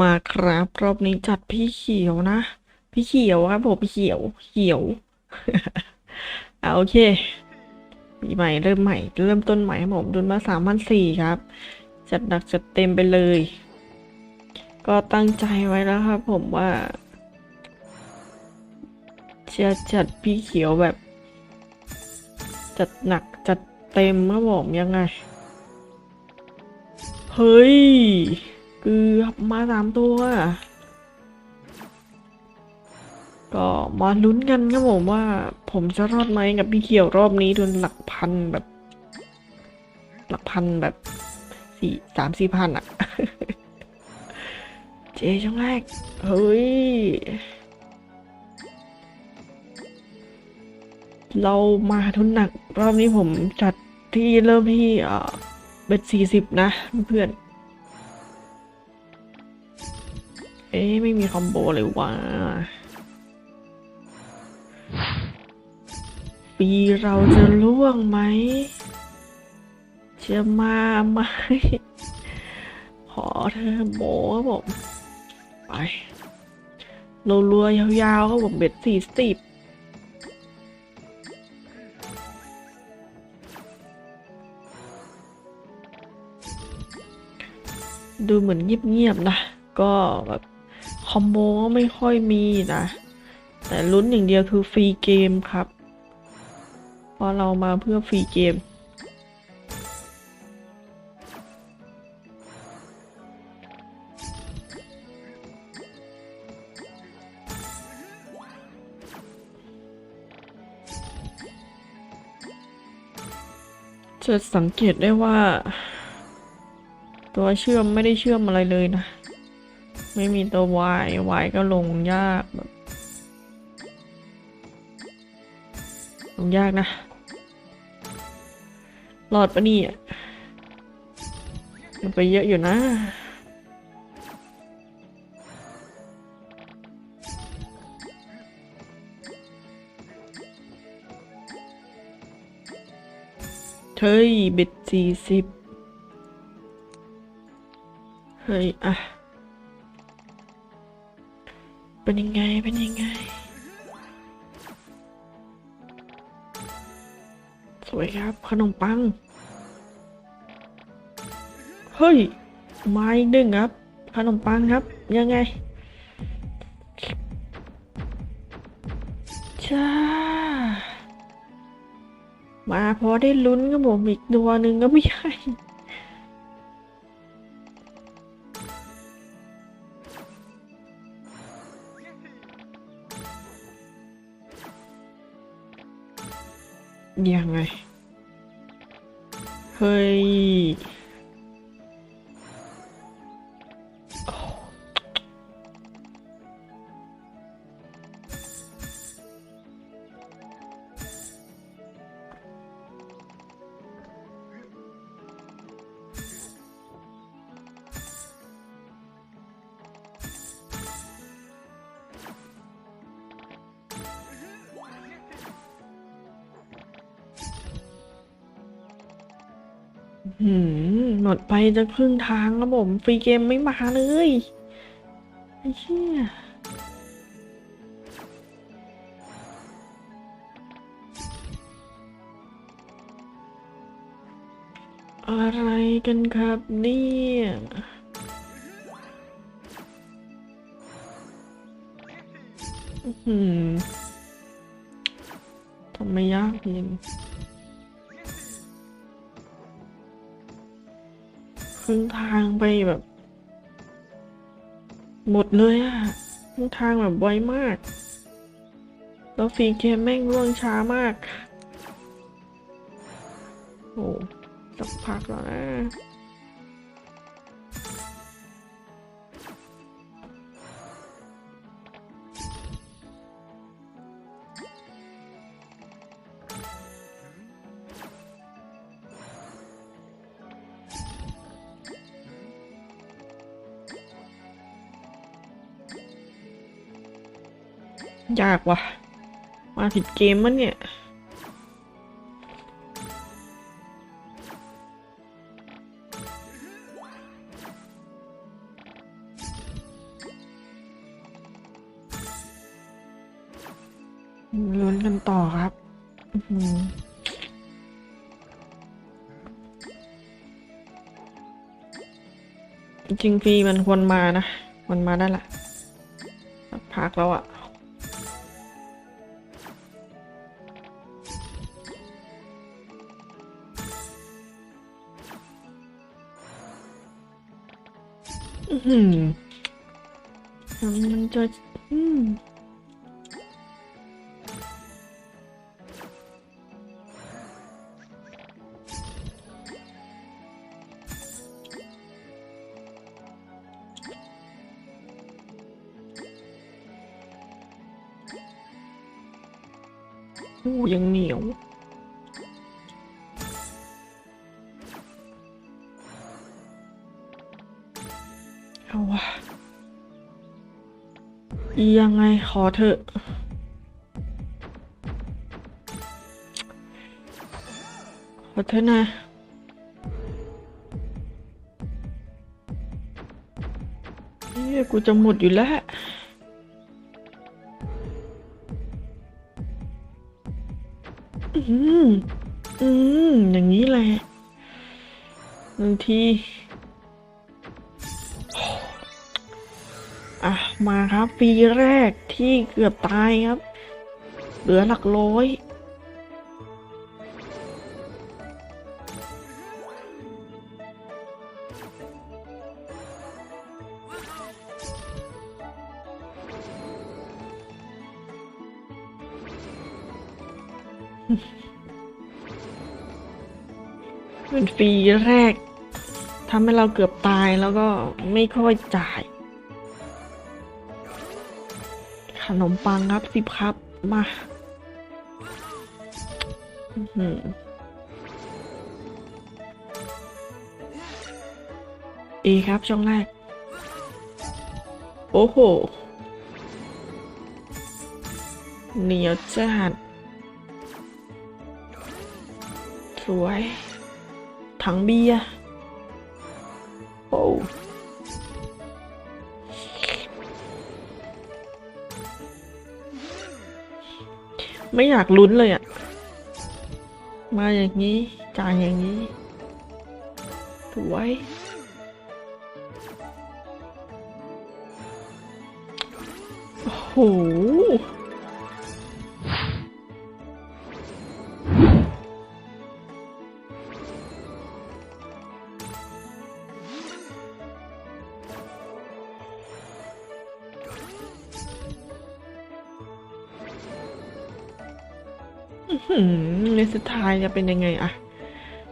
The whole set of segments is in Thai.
มาครับรอบนี้จัดพี่เขียวนะ พี่เขียวครับผมเขียวเขียวอ่าโอเคปีใหม่เริ่มใหม่ เริ่มต้นใหม่ครับผมดุนมาสามพันสี่ครับ จัดหนักจัดเต็มไปเลย ก็ตั้งใจไว้แล้วครับผมว่าจะจัดพี่เขียวแบบ จัดหนักจัดเต็มครับผมยังไง เฮ้ย เกือบมาสามตัว ก็มาลุ้นกันครับผมว่า ผมจะรอดไหมกับพี่เขียวรอบนี้โดนหลักพันแบบ หลักพันแบบสี่สามสี่พันอะเจ๊ช่องแรก เฮ้ย เรามาทุนหนัก รอบนี้ผมจัดที่เริ่มที่เบ็ดสี่สิบนะเพื่อน เอ๊ะไม่มีคอมโบเลยว่ะปีเราจะล่วงไหมจะมาไหมขอเธอโมครับผมไปรัวๆยาวๆครับผมเบ็ดสี่สิบดูเหมือนเงียบๆนะ ก็แบบ คอมโบก็ไม่ค่อยมีนะ แต่ลุ้นอย่างเดียวคือฟรีเกมครับ เพราะเรามาเพื่อฟรีเกมจะสังเกตได้ว่า ตัวเชื่อมไม่ได้เชื่อมอะไรเลยนะ ไม่มีตัว Y Y ก็ลงยากแบบลงยากนะรอดปะนี่มันไปเยอะอยู่นะเฮ้ยเบ็ดสี่สิบเฮ้ย อะ เป็นยังไง เป็นยังไง สวยครับ ขนมปัง เฮ้ย ไม้หนึ่งครับ ขนมปังครับ ยังไงจ้ามาพอได้ลุ้นก็ผมอีกตัวหนึ่งก็ไม่ใช่ ยังไง เฮ้ย หืมหมดไปจะครึ่งทางครับผม ฟรีเกมไม่มาเลยไอ้เชี่ยอะไรกันครับเนี่ยอืมทำไมยากเย็น รึ่งทางไปแบบ หมดเลยอะครึ่งทางแบบไวมาก แล้วฟรีเกมแม่งล่วงช้ามาก โอ้สักพักแล้วนะ ยากว่ะ มาผิดเกมมันเนี่ยลุ้นกันต่อครับอื้อหือจริงฟรีมันควรมานะ มันมาได้ละพักแล้วอะอื้ หือมันจะอืมโอ้ยังเหนียว ยังไงขอเถอะ ขอเถอะนะเฮ้ยกูจะหมดอยู่แล้วอืม อืม อย่างนี้แหละหนึ่งที มาครับปีแรกที่เกือบตายครับ เหลือหลักร้อยเป็นฟรีแรกทำให้เราเกือบตายแล้วก็ไม่ค่อยจ่าย นมปังครับสิบครับ มาอือหือเอครับ ช่องแรก โอ้โหเหนียวจัดสวย ถังเบียร์โอ้ ไม่อยากลุ้นเลยอะมาอย่างนี้ จ่ายอย่างนี้สวยโอ้โห เมในสุดท้ายจะเป็นยังไงอะ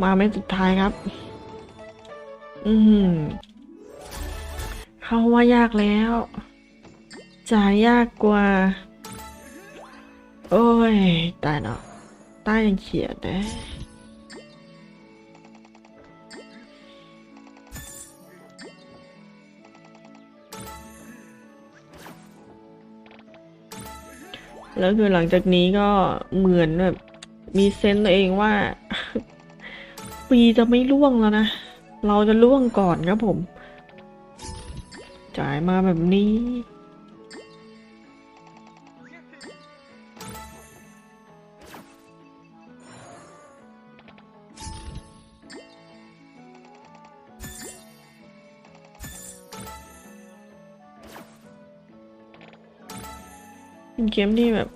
มาเม็ดสุดท้ายครับ อืมเขาว่ายากแล้วจ่ายยากกว่า โอ้ย ตายเนาะตายยังเขียดนะ แล้วคือหลังจากนี้ก็เหมือนแบบมีเซนต์ตัวเองว่าปีจะไม่ล่วงแล้วนะ เราจะล่วงก่อนครับผม จ่ายมาแบบนี้ เกมที่แบบ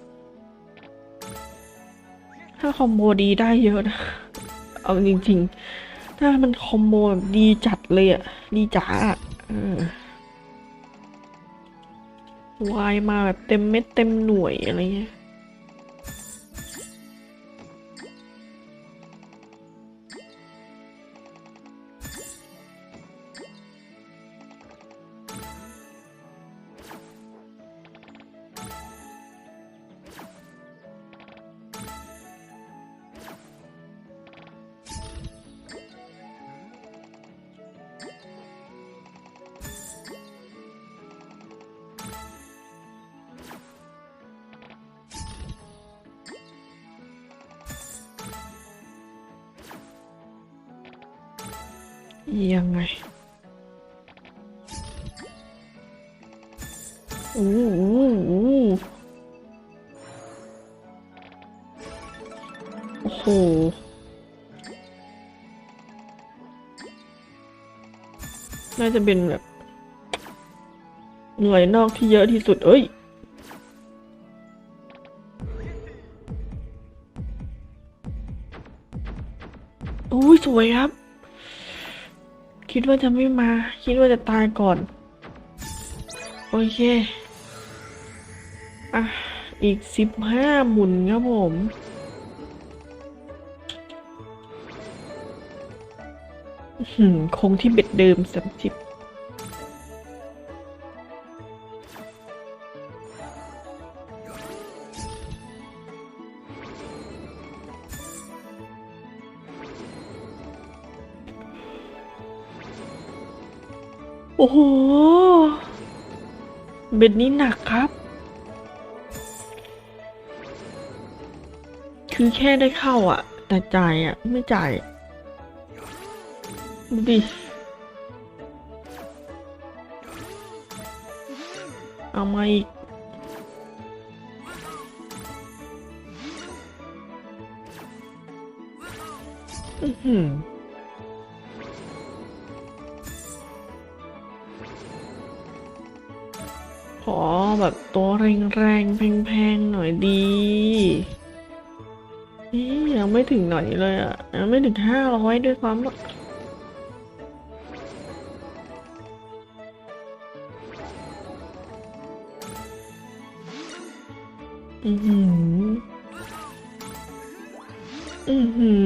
ถ้าคอมโบดีได้เยอะนะ เอาจริงๆ ถ้ามันคอมโบแบบดีจัดเลยอะดีจ๋าอวายมาแบบเต็มเม็ดเต็มหน่วยอะไรเงี้ย ยังไงโอ้โหโอ้โหน่าจะเป็นแบบ หน่วยนอกที่เยอะที่สุด เอ้ยโอ้ยสวยครับ คิดว่าจะไม่มา คิดว่าจะตายก่อน โอเค อะ อีกสิบห้าหมุนครับผมหืมคงที่เบ็ดเดิมสามสิบ โอ้โห เบ็ดนี้หนักครับ คือแค่ได้เข้าอะ แต่จ่ายอะ ไม่จ่ายดูดิ เอามาอีกอือหือ ขอแบบตัวแรงๆแพงๆหน่อยดีนี่ยังไม่ถึงหน่อยเลยอะยังไม่ถึงห้าร้อยด้วยซ้ำอะอือหือ อือหือ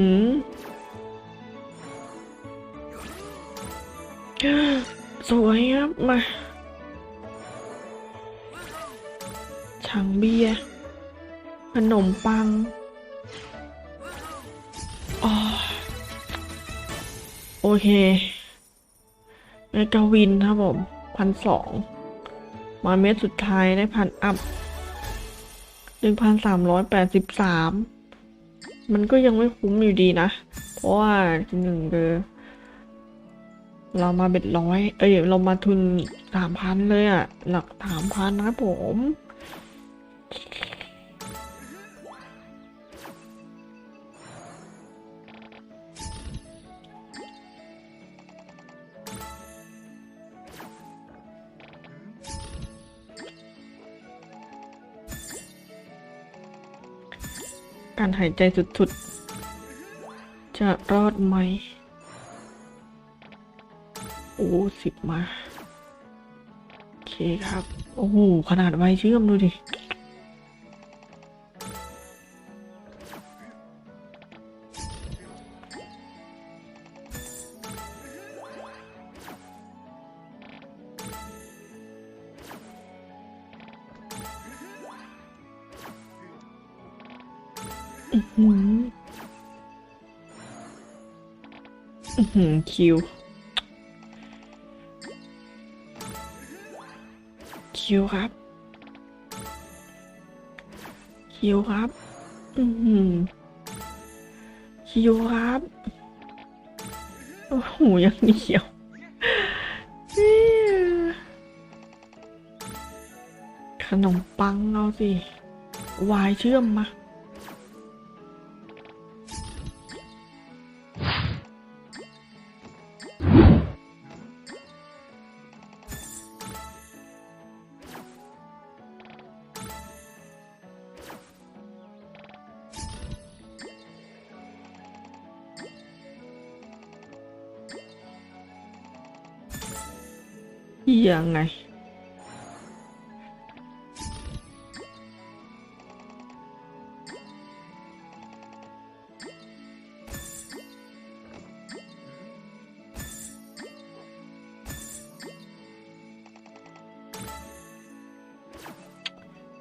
ถังเบียร์ขนมปังอโอเคเมกาวินครับผมพันสองมาเม็ดสุดท้ายได้พันอัพหนึ่งพันสามร้อยแปดสิบสามมันก็ยังไม่คุ้มอยู่ดีนะ เพราะว่าหนึ่งคือเรามาเบ็ดร้อย เอ้ย เรามาทุนสามพันเลยอะ หลักสามพันนะครับผม การหายใจสุดๆ จะรอดไหม โอ้สิบมา โอเคครับ โอ้โห ขนาดไวเชื่อมดูดิ อือหืออื้อหือคิว คิวครับ คิวครับ อือหือคิวครับ โอ้โหยังเหนียวขนมปังเอาสิ วายเชื่อมมา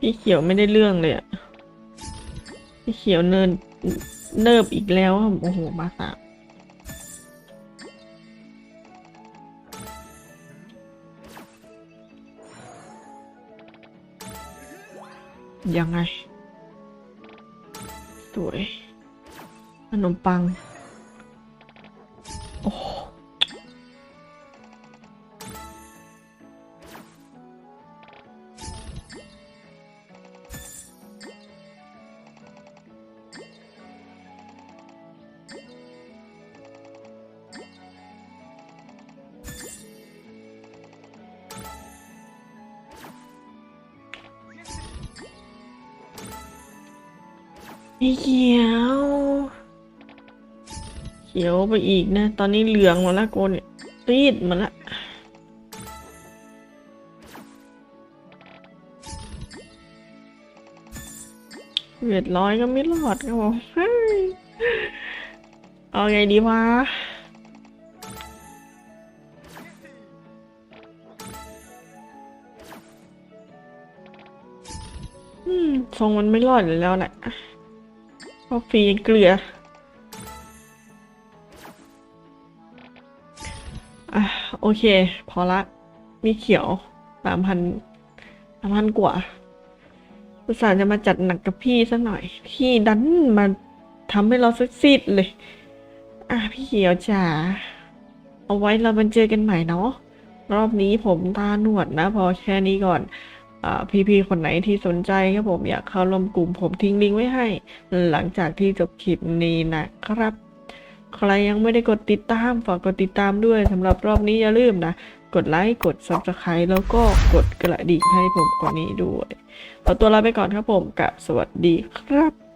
พี่เขียวไม่ได้เรื่องเลยอะพี่เขียวเนินเนิบอีกแล้วโอ้โหมาสามยังไง สวย ขนมปัง ไปอีกนะ ตอนนี้เหลืองหมาแล้วโกนเนี่ยรีดหมาละเวียดร้อยก็ไม่รอดครับผมเฮ้ยเอาไงดีวะอืมทรงมันไม่รอดอยู่แล้วแหละเพราะฟรีเกลือ โอเค พอละ มีเขียวสามพันสามพันกว่าอุตส่าห์จะมาจัดหนักกับพี่ซะหน่อย พี่ดันมาทำให้เราซักซีดเลย อะพี่เขียวจ๋า เอาไว้เรามาเจอกันใหม่เนาะ รอบนี้ผมตาหนวดนะ พอแค่นี้ก่อนอ่าพี่ๆคนไหนที่สนใจครับผมอยากเข้าร่วมกลุ่มผมทิ้งลิงก์ไว้ให้ หลังจากที่จบคลิปนี้นะครับ ใครยังไม่ได้กดติดตามฝากกดติดตามด้วยสำหรับรอบนี้อย่าลืมนะ กดไลค์กด subscribe แล้วก็กดกระดิ่งให้ผมกว่านี้ด้วย ขอตัวลาไปก่อนครับผมกับสวัสดีครับ